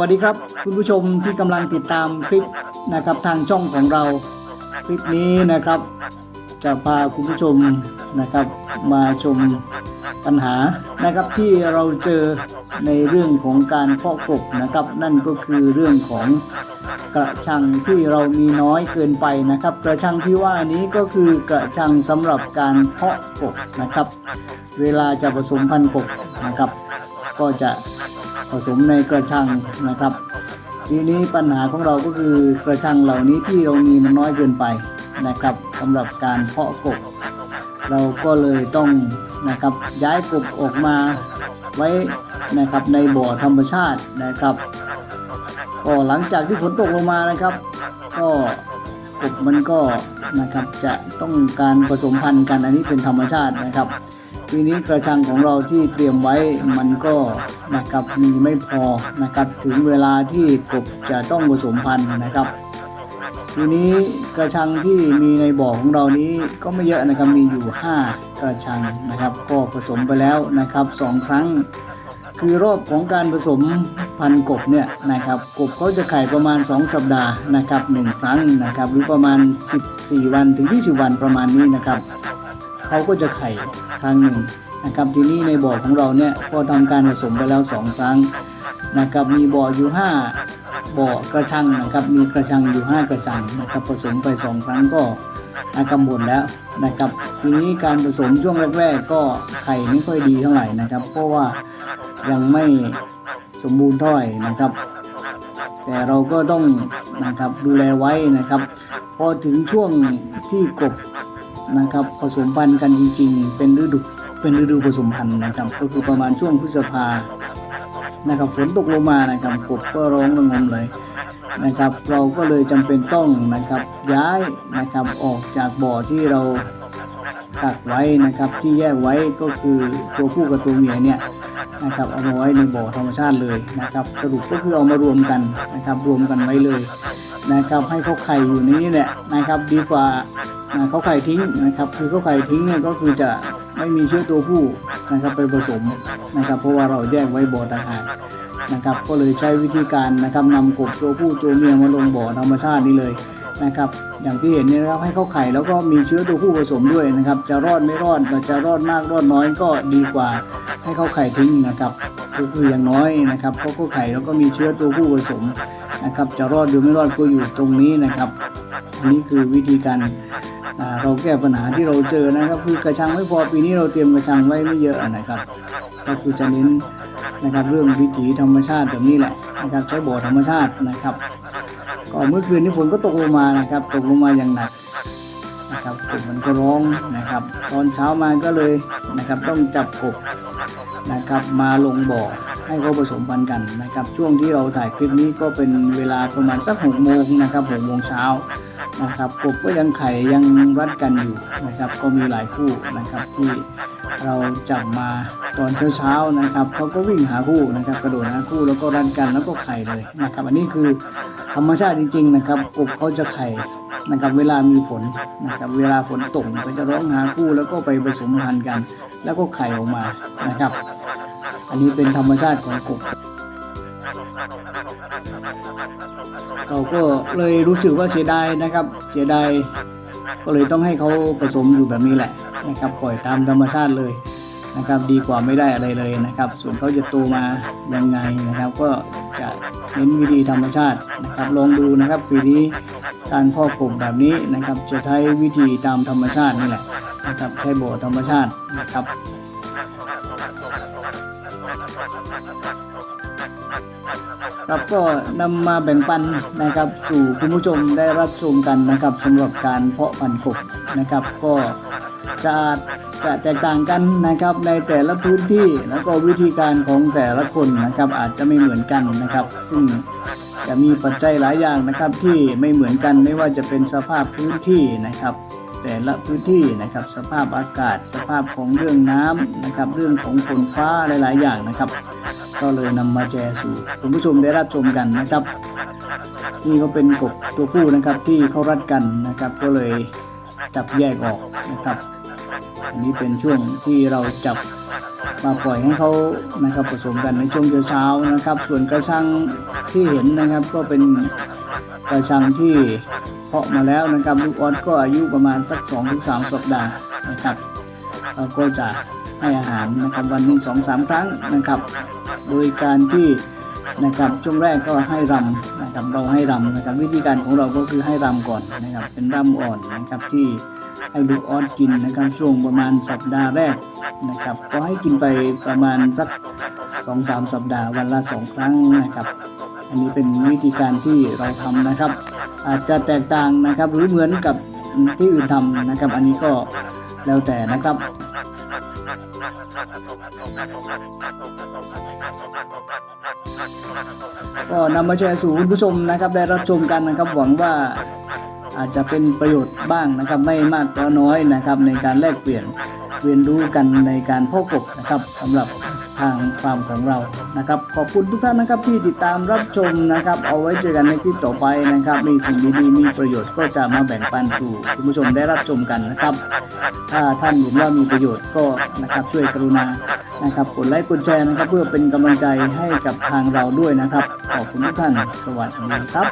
วัสดีครับ คุณผู้ชมที่กำลังติดตามคลิปนะครับทางช่องของเรา คลิปนี้นะครับ จะพาคุณผู้ชมนะครับ มาชมปัญหานะครับที่เราเจอในเรื่องของการเพาะกบนะครับ นั่นก็คือเรื่องของกระชังที่เรามีน้อยเกินไปนะครับ กระชังที่ว่านี้ก็คือกระชังสำหรับการเพาะกบนะครับ เวลาจะผสมพันธุ์กบนะครับ ก็จะ ผสมในกระชังนะครับ ทีนี้ปัญหาของเราก็คือกระชังเหล่านี้ที่เรามีมันน้อยเกินไปนะครับสำหรับการเพาะกบ เราก็เลยต้องนะครับย้ายกบออกมาไว้นะครับในบ่อธรรมชาตินะครับก็หลังจากที่ฝนตกลงมานะครับ ก็กบมันก็นะครับจะต้องการผสมพันธุ์กันอันนี้เป็นธรรมชาตินะครับ ทีนี้กระชังของเราที่เตรียมไว้มันก็นะครับมีไม่พอนะครับถึงเวลาที่กบจะต้องผสมพันธุ์นะครับ ทีนี้กระชังที่มีในบ่อของเรานี้ก็ไม่เยอะนะครับมีอยู่ 5 กระชังนะครับ ก็ผสมไปแล้วนะครับสองครั้ง คือรอบของการผสมพันธุ์กบเนี่ยนะครับกบเขาจะไข่ประมาณ 2 สัปดาห์นะครับหนึ่งครั้งนะครับหรือประมาณ 14 วันถึง 20 วันประมาณนี้นะครับ เขาก็จะไข่ครั้งหนึ่งนะครับทีนี้ในบ่อของเราเนี่ยพอทำการผสมไปแล้วสองครั้งนะครับมีบ่ออยู่ห้าบ่อกระชังนะครับมีกระชังอยู่ห้ากระชังนะครับผสมไปสองครั้งก็นะครับหมดแล้วนะครับทีนี้การผสมช่วงแรกๆก็ไข่ไม่ค่อยดีเท่าไหร่นะครับ เพราะว่ายังไม่สมบูรณ์เท่าไหร่นะครับ แต่เราก็ต้องนะครับดูแลไว้นะครับ พอถึงช่วงที่กบ นะครับ ผสมพันธุ์กันจริงๆ เป็นฤดูเป็นฤดูผสมพันธุ์นะครับ ก็คือประมาณช่วงพฤษภานะครับฝนตกลงมานะครับกบก็ร้องระงมเลยนะครับ เราก็เลยจำเป็นต้องนะครับย้ายนะครับออกจากบ่อที่เรากักไว้นะครับที่แยกไว้ก็คือตัวผู้กับตัวเมียเนี่ยนะครับเอามาไว้ในบ่อธรรมชาติเลยนะครับ สรุปก็คือเอามารวมกันนะครับ รวมกันไว้เลยนะครับ ให้เขาไข่อยู่ในนี้แหละนะครับ ดีกว่า เขาไข่ทิ้งนะครับคือเขาไข่ทิ้งเนี่ยก็คือจะไม่มีเชื้อตัวผู้นะครับไปผสมนะครับเพราะว่าเราแยกไว้บ่อต่างหากนะครับก็เลยใช้วิธีการนะครับนำกบตัวผู้ตัวเมียมาลงบ่อธรรมชาตินี้เลยนะครับอย่างที่เห็นนี่นะครับให้เขาไข่แล้วก็มีเชื้อตัวผู้ผสมด้วยนะครับ จะรอดไม่รอดแต่จะรอดมากรอดน้อยก็ดีกว่าให้เขาไข่ทิ้งนะครับก็คืออย่างน้อยนะครับเขาก็ไข่แล้วก็มีเชื้อตัวผู้ผสมนะครับ จะรอดหรือไม่รอดก็อยู่ตรงนี้นะครับอันนี้คือวิธีการ เราแก้ปัญหาที่เราเจอนะครับคือกระชังไม่พอปีนี้เราเตรียมกระชังไว้ไม่เยอะนะครับก็คือจะเน้นนะครับเรื่องวิถีธรรมชาติแบบนี้แหละนะครับใช้บ่อธรรมชาตินะครับก็เมื่อคืนนี้ฝนก็ตกลงมานะครับ ตกลงมาอย่างหนักนะครับกบมันก็ร้องนะครับ ตอนเช้ามาก็เลยนะครับต้องจับกบนะครับ มาลงบ่อให้เขาผสมพันธุ์กันนะครับ ช่วงที่เราถ่ายคลิปนี้ก็เป็นเวลาประมาณสักหกโมงนะครับหกโมงเช้า นะครับกบก็ยังไข่ยังรัดกันอยู่นะครับ ก็มีหลายคู่นะครับที่เราจับมาตอนเช้าๆนะครับเขาก็วิ่งหาคู่นะครับ กระโดดหาคู่แล้วก็รัดกันแล้วก็ไข่เลยนะครับ อันนี้คือธรรมชาติจริง ๆ นะครับกบเขาจะไข่นะครับเวลามีฝนนะครับเวลาฝนตกก็จะร้องหาคู่แล้วก็ไปผสมพันธุ์กัน แล้วก็ไข่ออกมานะครับ อันนี้เป็นธรรมชาติของกบ เราก็เลยรู้สึกว่าเสียดายนะครับ เสียดายก็เลยต้องให้เขาผสมอยู่แบบนี้แหละนะครับปล่อยตามธรรมชาติเลยนะครับ ดีกว่าไม่ได้อะไรเลยนะครับ ส่วนเขาจะโตมายังไงนะครับ ก็จะเน้นวิธีธรรมชาตินะครับลองดูนะครับปีนี้การพ่อกบแบบนี้นะครับ จะใช้วิธีตามธรรมชาตินี่แหละนะครับใช้บ่อธรรมชาตินะครับ ครับก็นำมาแบ่งปันนะครับสู่คุณผู้ชมได้รับชมกันนะครับสำหรับการเพาะพันธุ์กบนะครับ ก็จะจะแตกต่างกันนะครับในแต่ละพื้นที่แล้วก็วิธีการของแต่ละคนนะครับอาจจะไม่เหมือนกันนะครับ ซึ่งจะมีปัจจัยหลายอย่างนะครับที่ไม่เหมือนกันไม่ว่าจะเป็นสภาพพื้นที่นะครับ แต่ละพื้นที่นะครับ สภาพอากาศ สภาพของเรื่องน้ำนะครับ เรื่องของฝนฟ้าหลาย ๆ อย่างนะครับ ก็เลยนำมาแชร์สู่คุณผู้ชมได้รับชมกันนะครับ นี่ก็เป็นกบตัวผู้นะครับที่เขารัดกันนะครับ ก็เลยจับแยกออกนะครับ อันนี้เป็นช่วงที่เราจับมาปล่อยให้เขานะครับผสมกันในช่วงเช้านะครับ ส่วนกระชังที่เห็นนะครับก็เป็น กระชังที่เพาะมาแล้วนะครับลูกออสก็อายุประมาณสัก2-3ถึงสัปดาห์นะครับเราก็จะให้อาหารนะครับวันหนึ่งสองสามครั้งนะครับ โดยการที่นะครับช่วงแรกก็ให้รำนะครับเราให้รำนะครับ วิธีการของเราก็คือให้รำก่อนนะครับ เป็นรำอ่อนนะครับที่ให้ลูกออสกินนะครับช่วงประมาณสัปดาห์แรกนะครับ ก็ให้กินไปประมาณสักสองสามสัปดาห์วันละสองครั้งนะครับ อันนี้เป็นวิธีการที่เราทำนะครับ อาจจะแตกต่างนะครับหรือเหมือนกับที่อื่นทำนะครับ อันนี้ก็แล้วแต่นะครับก็นำมาแชร์สู่คุณผู้ชมนะครับ ได้รับชมกันนะครับ หวังว่าอาจจะเป็นประโยชน์บ้างนะครับ ไม่มากก็น้อยนะครับ ในการแลกเปลี่ยนเรียนรู้กันในการพ่อกบนะครับสำหรับ ทางฟาร์มของเรานะครับ ขอบคุณทุกท่านนะครับที่ติดตามรับชมนะครับ เอาไว้เจอกันในคลิปต่อไปนะครับ มีสิ่งดีๆมีประโยชน์ก็จะมาแบ่งปันสู่คุณผู้ชมได้รับชมกันนะครับ ถ้าท่านเห็นว่ามีประโยชน์ก็นะครับช่วยกรุณานะครับกดไลค์กดแชร์นะครับ เพื่อเป็นกำลังใจให้กับทางเราด้วยนะครับ ขอบคุณทุกท่านสวัสดีครับ